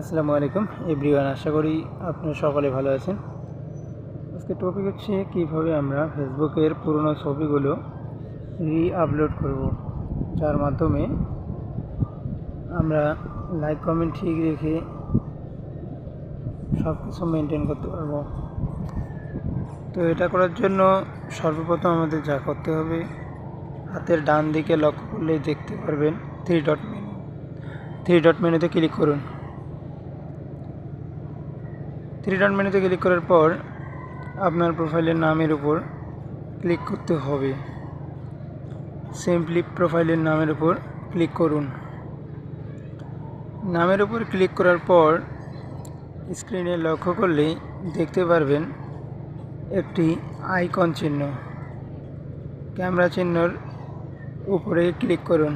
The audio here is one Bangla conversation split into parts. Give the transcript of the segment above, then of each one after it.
আসসালামু আলাইকুম। এভরিওয়ান, আশা করি আপনারা সকলে ভালো আছেন। আজকে টপিক হচ্ছে কীভাবে আমরা ফেসবুকের পুরনো ছবিগুলো রি আপলোড করব, যার মাধ্যমে আমরা লাইক কমেন্ট ঠিক রেখে সব কিছু মেনটেন করতে পারব। তো এটা করার জন্য সর্বপ্রথম আমাদের যা করতে হবে, হাতের ডান দিকে লক্ষ্য করলেই দেখতে পারবেন three dot menu three dot মেনুতে ক্লিক করুন। থ্রি ডট মেনুতে ক্লিক করার পর আপনার প্রোফাইলের নামের উপর ক্লিক করতে হবে। সিম্পলি প্রোফাইলের নামের উপর ক্লিক করুন। নামের উপর ক্লিক করার পর স্ক্রিনে লক্ষ্য করলেই দেখতে পারবেন একটি আইকন চিহ্ন। ক্যামেরা চিহ্নর উপরে ক্লিক করুন।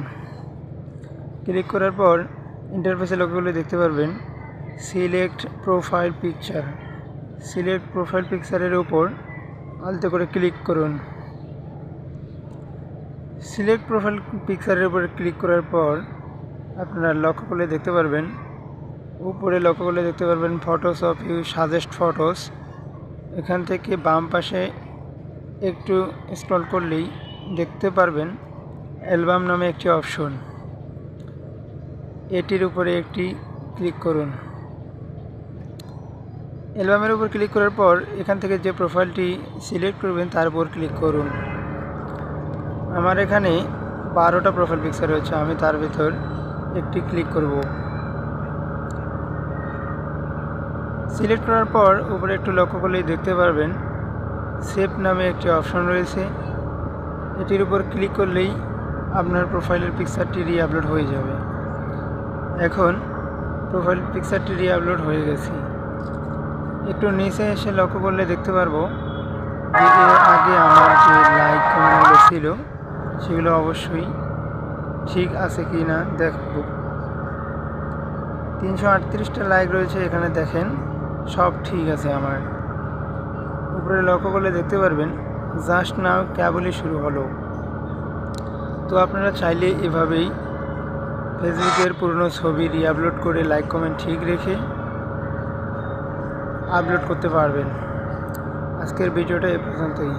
ক্লিক করার পর ইন্টারফেসে লক্ষ্য করলে দেখতে পারবেন select profile picture select profile পিকচারের উপর আলতো করে ক্লিক করুন। সিলেক্ট প্রোফাইল পিকচারের উপর ক্লিক করার পর আপনারা লক্ষ্য করলে দেখতে পারবেন, উপরে লক্ষ্য করলে দেখতে পারবেন photos of you suggest photos এখান থেকে বাম পাশে একটু স্ক্রল করলেই দেখতে পারবেন অ্যালবাম নামে একটি অপশন। এটির উপরে একটি ক্লিক করুন। অ্যালবামের উপর ক্লিক করার পর এখান থেকে যে প্রোফাইলটি সিলেক্ট করবেন, তার উপর ক্লিক করুন। আমার এখানে বারোটা প্রোফাইল পিকচার রয়েছে, আমি তার ভিতর একটি ক্লিক করব। সিলেক্ট করার পর উপরে একটু লক্ষ্য করলেই দেখতে পারবেন সেভ নামে একটি অপশন রয়েছে। এটির উপর ক্লিক করলেই আপনার প্রোফাইলের পিকচারটি রি আপলোড হয়ে যাবে। এখন প্রোফাইল পিকচারটি রি আপলোড হয়ে গেছে। একটু নিচে এসে লক্ষ্য করলে দেখতে পারব যে আগে আমার যে লাইক কমেন্টগুলো ছিল, সেগুলো অবশ্যই ঠিক আছে কি না দেখব। তিনশো আটত্রিশটা লাইক রয়েছে এখানে দেখেন, সব ঠিক আছে আমার। উপরে লক্ষ্য করলে দেখতে পারবেন জাস্ট নাও কেবলই শুরু হলো। তো আপনারা চাইলে এভাবেই ফেসবুকের পুরনো ছবি রি আপলোড করে লাইক কমেন্ট ঠিক রেখে আপলোড করতে পারবেন। আজকের ভিডিওটা এ পর্যন্তই।